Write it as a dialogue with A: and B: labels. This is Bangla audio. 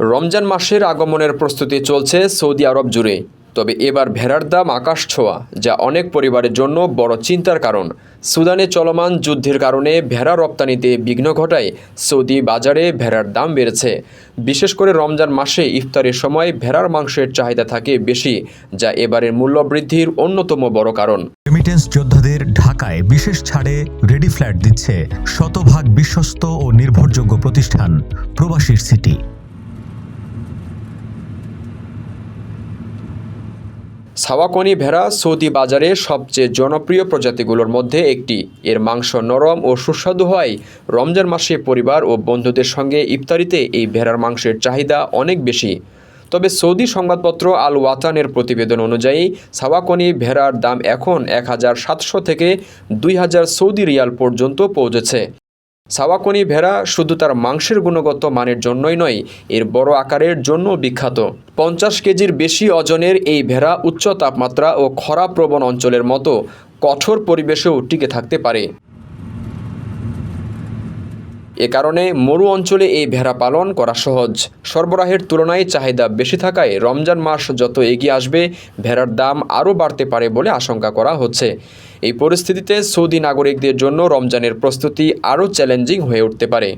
A: রমজান মাসের আগমনের প্রস্তুতি চলছে সৌদি আরব জুড়ে। তবে এবার ভেড়ার দাম আকাশ ছোঁয়া, যা অনেক পরিবারের জন্য বড় চিন্তার কারণ। সুদানে চলমান যুদ্ধের কারণে ভেড়া রপ্তানিতে বিঘ্ন ঘটায় সৌদি বাজারে ভেড়ার দাম বেড়েছে। বিশেষ করে রমজান মাসে ইফতারের সময় ভেড়ার মাংসের চাহিদা থাকে বেশি, যা এবারের মূল্যবৃদ্ধির অন্যতম বড় কারণ।
B: রেমিটেন্স যোদ্ধাদের ঢাকায় বিশেষ ছাড়ে রেডি ফ্ল্যাট দিচ্ছে শতভাগ বিশ্বস্ত ও নির্ভরযোগ্য প্রতিষ্ঠান প্রবাসীর সিটি।
A: সাওয়াকনি ভেড়া সৌদি বাজারে সবচেয়ে জনপ্রিয় প্রজাতিগুলোর মধ্যে একটি। এর মাংস নরম ও সুস্বাদু হয়। রমজান মাসে পরিবার ও বন্ধুদের সঙ্গে ইফতারিতে এই ভেড়ার মাংসের চাহিদা অনেক বেশি। তবে সৌদি সংবাদপত্র আল ওয়াতানের প্রতিবেদন অনুযায়ী, সাওয়াকনি ভেড়ার দাম এখন এক হাজার সাতশো থেকে দুই হাজার সৌদি রিয়াল পর্যন্ত পৌঁছেছে। সাওয়াকনি ভেড়া শুধু তার মাংসের গুণগত মানের জন্যই নয়, এর বড় আকারের জন্য বিখ্যাত। পঞ্চাশ কেজির বেশি ওজনের এই ভেড়া উচ্চ তাপমাত্রা ও খরা প্রবণ অঞ্চলের মতো কঠোর পরিবেশেও টিকে থাকতে পারে। এ কারণে মরু অঞ্চলে এই ভেড়া পালন করা সহজ। সরবরাহের তুলনায় চাহিদা বেশি থাকায় রমজান মাস যত এগিয়ে আসবে, ভেড়ার দাম আরও বাড়তে পারে বলে আশঙ্কা করা হচ্ছে। এই পরিস্থিতিতে সৌদি নাগরিকদের জন্য রমজানের প্রস্তুতি আরও চ্যালেঞ্জিং হয়ে উঠতে পারে।